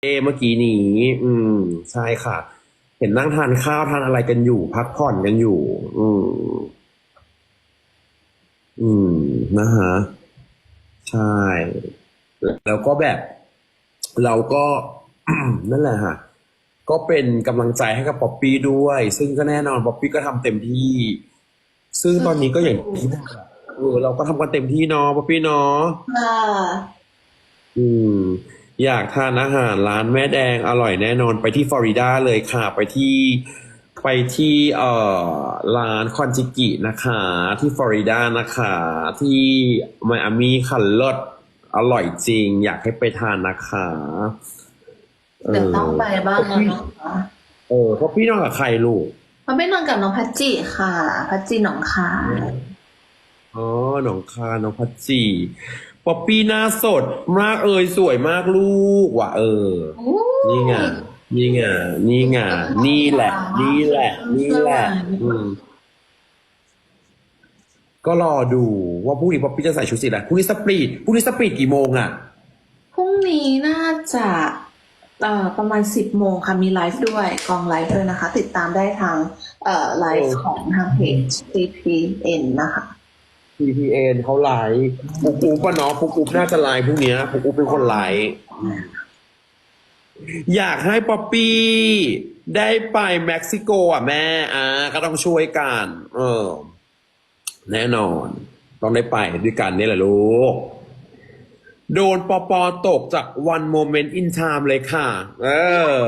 เมื่อกี้นี้ อืม ใช่ค่ะ เห็นนั่งทานข้าวทานอะไรกันอยู่ พักผ่อนกันอยู่ อืม อืม นะฮะ ใช่ แล้วก็แบบ เราก็นั่นแหละฮะ ก็เป็นกำลังใจให้กับป๊อปปี้ด้วย ซึ่งก็แน่นอนป๊อปปี้ก็ทำเต็มที่ ซึ่งตอนนี้ก็อย่างที่บอกอะเออเราก็ทำกันเต็มที่เนาะป๊อปปี้เนาะค่ะอืม อยากทานอาหารร้านแม่แดงอร่อยแน่นอนไปที่ฟลอริดาเลยค่ะ ไปที่ไปที่เอ่อร้านคอนจิกินะคะ ที่ฟลอริดานะคะ ที่ไมอามี่ค่ะเลิศอร่อยจริง อยากให้ไปทานนะคะเอเดี๋ยวอต้องไปบ้างแล้วนะคะเออเพราะพี่นอนกับใครลูกมาไปนอนกับน้องพัชจิค่ะ พัชจิหนองคายอ๋อหนองคายน้องพัชจี ป๊อปปี้หน้าสด มากเอ่ยสวยมากลูกว่ะเออ นี่ไงนี่ไงนี่ไงนี่แหละ นี่แหละ นี่แหละอืมก็รอดูว่าพรุ่งนี้ป๊อปปี้จะใส่ชุดสีอะไรพรุ่งนี้สปรีดพรุ่งนี้สปรีดกี่โมงอะพรุ่งนี้น่าจะเอ่อประมาณสิบโมงค่ะมีไลฟ์ด้วยกองไลฟ์ด้วยนะคะ ติดตามได้ทางเอ่อไลฟ์ของทางเพจ CPN นะคะ PPN เขาไลฟ์ปุ๊กอุ๊บปะเนาะปุ๊กอุ๊บน่าจะไลฟ์พรุ่งเนี้ยปุ๊กอุ๊บเป็นคนไลฟ์อยากให้ป๊อปปี้ได้ไปเม็กซิโกอะแม่ อ่า ก็ต้องช่วยกัน เออ แน่นอน ต้องได้ไปด้วยกันนี่แหละลูก โดนปอปอตกจากวันโมเมนต์อิน i m มเลยค่ะ เออ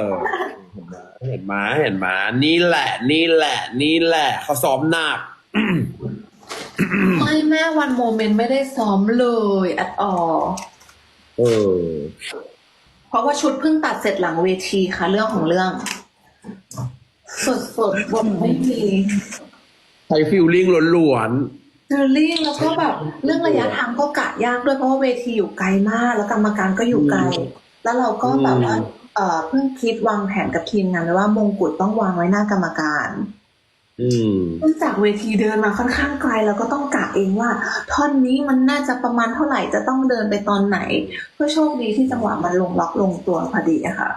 เห็นไหมเห็นไหมนี่แหละ นี่แหละ นี่แหละ เขาซ้อมหนัก ไม่แม่วันโมเมนต์ไม่ได้ซ้อมเลย at all เออ เพราะว่าชุดเพิ่งตัดเสร็จหลังเวทีค่ะ เรื่องของเรื่อง สดสดๆบทไม่มีใช้ฟิลลิ่งล้วนเจอรี่แล้วก็แบบเรื่องระยะทางก็กะยากด้วยเพราะว่าเวทีอยู่ไกลมาก แล้วกรรมการก็อยู่ไกล แล้วเราก็แบบว่าเอ่อเพิ่งคิดวางแผนกับทีมงานไว้ว่ามงกุฎต้องวางไว้หน้ากรรมการๆอืม เนื่องจากเวทีเดินมาค่อนข้างไกลเราก็ต้องกะเองว่า ท่อนนี้มันน่าจะประมาณเท่าไหร่จะต้องเดินไปตอนไหน เพื่อโชคดีที่จังหวะมันลงล็อกลงตัวพอดีอะค่ะ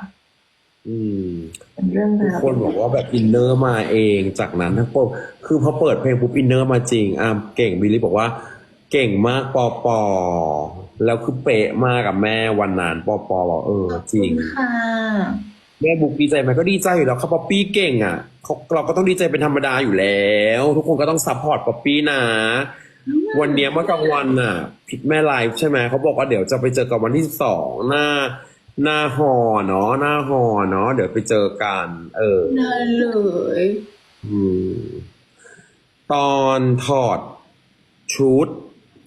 อืมเป็นเรื่องทุกราวคนบอกว่าแบบอินเนอร์มาเองจากนั้นทั้งปมคือพอเปิดเพลงปุ๊บอินเนอร์มาจริงอะเก่งบิลลี่บอกว่า เก่งมากปอปอแล้วคือเป๊ะมากกับแม่วันนั้นปอปอบอกเออจริงค่ะ แม่บุกดีใจไหมก็ดีใจอยู่แล้วครับป๊อปปี้เก่งอะเขาเราก็ต้องดีใจเป็นธรรมดาอยู่แล้ว ทุกคนก็ต้องซัพพอร์ตป๊อปปี้นะ วันเนี้ยเมื่อกลางวันน่ะพิดแม่ไลฟ์ใช่ไหมเขาบอกว่าเดี๋ยวจะไปเจอกันวันที่สองหน้า หน้าหอเนาะหน้าหอเนาะเดี๋ยวไปเจอกัน เออได้เลยอืม ตอนถอดชุด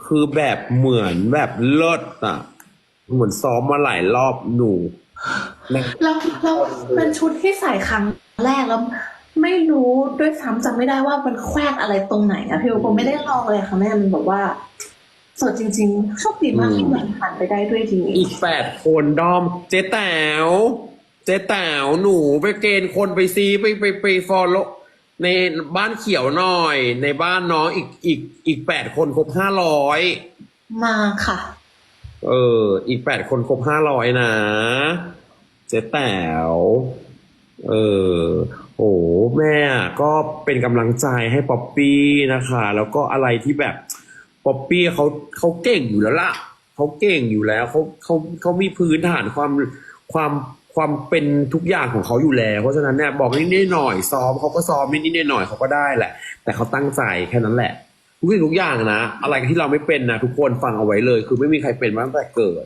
คือแบบเหมือนแบบเลิศอะ เหมือนซ้อมมาหลายรอบหนู นะแล้วแล้วเป็นชุดที่ใส่ครั้งแรกแล้วไม่รู้ด้วยซ้ำจำไม่ได้ว่ามันแควกอะไรตรงไหนอะพี่โอผมไม่ได้ลองเลยค่ะแม่มันบอกว่าสดจริงๆโชคดีมากที่มันผ่านไปได้ด้วยดีอีกแปดคนดอม เจ๊แต๋วเจ๊แต๋วหนูไปเกณฑ์คนไปซีไปไปไปฟอลโลในบ้านเขียวหน่อย ในบ้านน้องอีกอีกอีกแปดคนครบห้าร้อยมาค่ะ เออ อีกแปดคนครบห้าร้อยนะ เจ๊แต๋วเออโอ้แม่ก็เป็นกำลังใจให้ป๊อปปี้นะคะ แล้วก็อะไรที่แบบป๊อปปี้เขาเขาเก่งอยู่แล้วล่ะเขาเก่งอยู่แล้วเขาเขาเขามีพื้นฐานความความความเป็นทุกอย่างของเขาอยู่แล้ว เพราะฉะนั้นเนี่ยบอกนิดๆหน่อยซ้อมเขาก็ซ้อมนิดๆหน่อยเขาก็ได้แหละ แต่เขาตั้งใจแค่นั้นแหละทุกสิ่งทุกอย่างนะ อะไรที่เราไม่เป็นนะทุกคนฟังเอาไว้เลย คือไม่มีใครเป็นมาตั้งแต่เกิด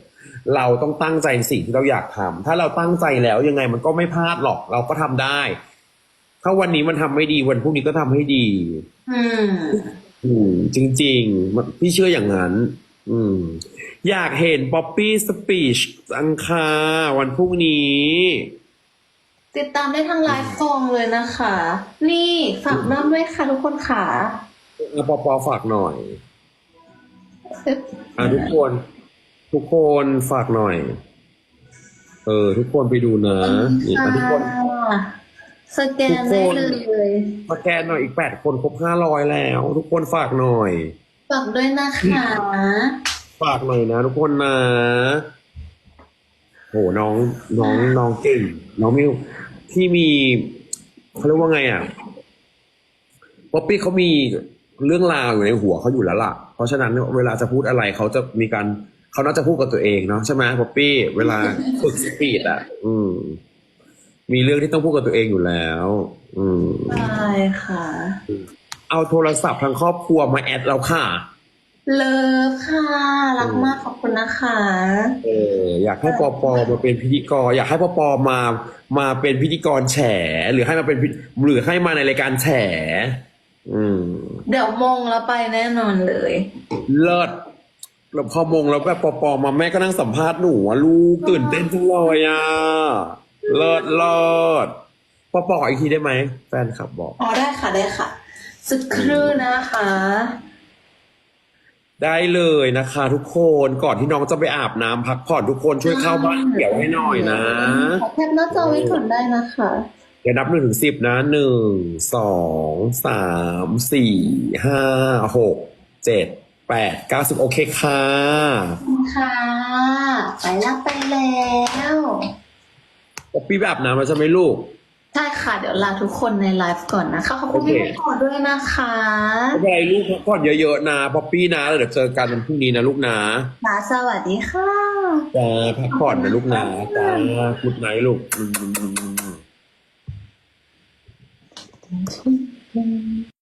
เราต้องตั้งใจในสิ่งที่เราอยากทำถ้าเราตั้งใจแล้วยังไงมันก็ไม่พลาดหรอก เราก็ทำได้ ถ้าวันนี้มันทำไม่ดีวันพรุ่งนี้ก็ทำให้ดี อืมอืมจริงๆมันพี่เชื่ออย่างนั้น อืม อยากเห็นป๊อปปี้สปีชอังคารวันพรุ่งนี้ ติดตามได้ทางไลฟ์ฟองเลยนะคะ นี่ฝากน้ำด้วยค่ะทุกคนค่ะเอาปอปอฝากหน่อยอะทุกคน ทุกคนฝากหน่อย เออ ทุกคนไปดูนะนี่อะทุกคนสแกนได้เลยสแกนหน่อยอีกแปดคนครบห้าร้อยแล้ว ทุกคนฝากหน่อย ฝากด้วยนะคะฝากหน่อยนะ ทุกคนนะโหน้องน้องน้องเก่งน้องมิวที่มีเขาเรียกว่าไงอะป๊อปปี้เขามีเรื่องราวอยู่ในหัวเขาอยู่แล้วล่ะ เพราะฉะนั้นเวลาจะพูดอะไรเขาจะมีการ เขาน่าจะพูดกับตัวเองเนาะใช่ไหมป๊อปปี้เวลาฝึกสปีดอะ อืม มีเรื่องที่ต้องพูดกับตัวเองอยู่แล้ว อืมใช่ค่ะ เอาโทรศัพท์ทางครอบครัวมาแอดเราค่ะ เลิฟค่ะ รักมากขอบคุณนะคะ เอออยากให้ปอปอมาเป็นพิธีกร อยากให้ปอปอมา มาเป็นพิธีกรแฉ หรือให้มาเป็นพิหรือให้มาในรายการแฉ อืม เดี๋ยวมงแล้วไปแน่นอนเลย เลิศ แล้วพอมงแล้วแบบปอปอมาแม่ก็นั่งสัมภาษณ์หนูอะลูกตื่นเต้นจังเลยอะเลิศเลิศปอปอขออีกทีได้ไหมแฟนคลับบอกอ๋อได้ค่ะได้ค่ะสักครู่นะคะ ได้เลยนะคะ ทุกคนก่อนที่น้องจะไปอาบน้ำพักผ่อนทุกคนช่วยเข้าบ้านเขียวให้หน่อยนะขอแคปหน้าจอไว้ก่อนได้นะคะเดี๋ยวนับหนึ่งถึงสิบนะหนึ่งสองสามสี่ห้าหกเจ็ด แปดเก้าสิบโอเคค่ะค่ะ ไปแล้วไปแล้วป๊อปปี้ไปอาบน้ำแล้วใช่ไหมลูก ใช่ค่ะ เดี๋ยวลาทุกคนในไลฟ์ก่อนนะคะขอบคุณโอเคพี่ขอด้วยนะคะไม่เป็นไรลูกพักผ่อนเยอะๆนะป๊อปปี้นะแล้วเดี๋ยวเจอกันวันพรุ่งนี้นะลูกนะค่ะสวัสดีค่ะจ้าพักผ่อนนะลูกนะจ้ากุดไนท์ลูกอืม